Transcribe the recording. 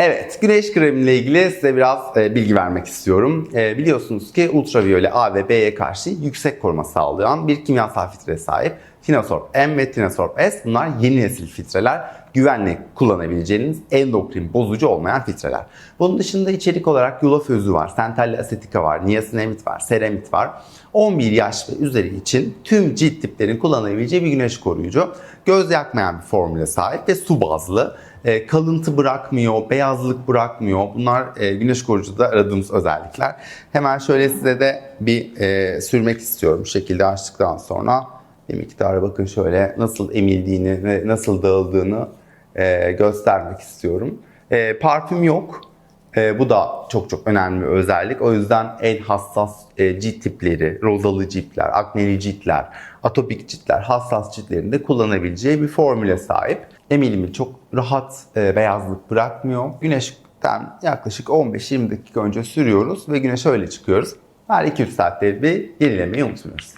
Evet, güneş kremi ile ilgili size biraz e, bilgi vermek istiyorum. E, biliyorsunuz ki ultraviyole A ve B'ye karşı yüksek koruma sağlayan bir kimyasal filtreye sahip. Tinasorb M ve Tinasorb S bunlar yeni nesil filtreler. Güvenle kullanabileceğiniz endokrin bozucu olmayan filtreler. Bunun dışında içerik olarak yulaf özü var, sentelli asetika var, niasinamid var, seramit var. 11 yaş ve üzeri için tüm cilt tiplerin kullanabileceği bir güneş koruyucu. Göz yakmayan bir formüle sahip ve su bazlı. E, kalıntı bırakmıyor, beyazlık bırakmıyor. Bunlar e, güneş koruyucuda aradığımız özellikler. Hemen şöyle size de bir e, sürmek istiyorum. Bu şekilde açtıktan sonra bir miktarı bakın şöyle nasıl emildiğini ve nasıl dağıldığını e, göstermek istiyorum. E, parfüm yok. E, bu da çok çok önemli bir özellik. O yüzden en hassas e, cilt tipleri, rozalı ciltler, akneli ciltler, atopik ciltler, hassas ciltlerinde kullanabileceği bir formüle sahip. Emilimi çok rahat e, beyazlık bırakmıyor. Güneşten yaklaşık 15-20 dakika önce sürüyoruz ve güneşe öyle çıkıyoruz. Her 2-3 saatte bir yenilemeyi unutmuyoruz.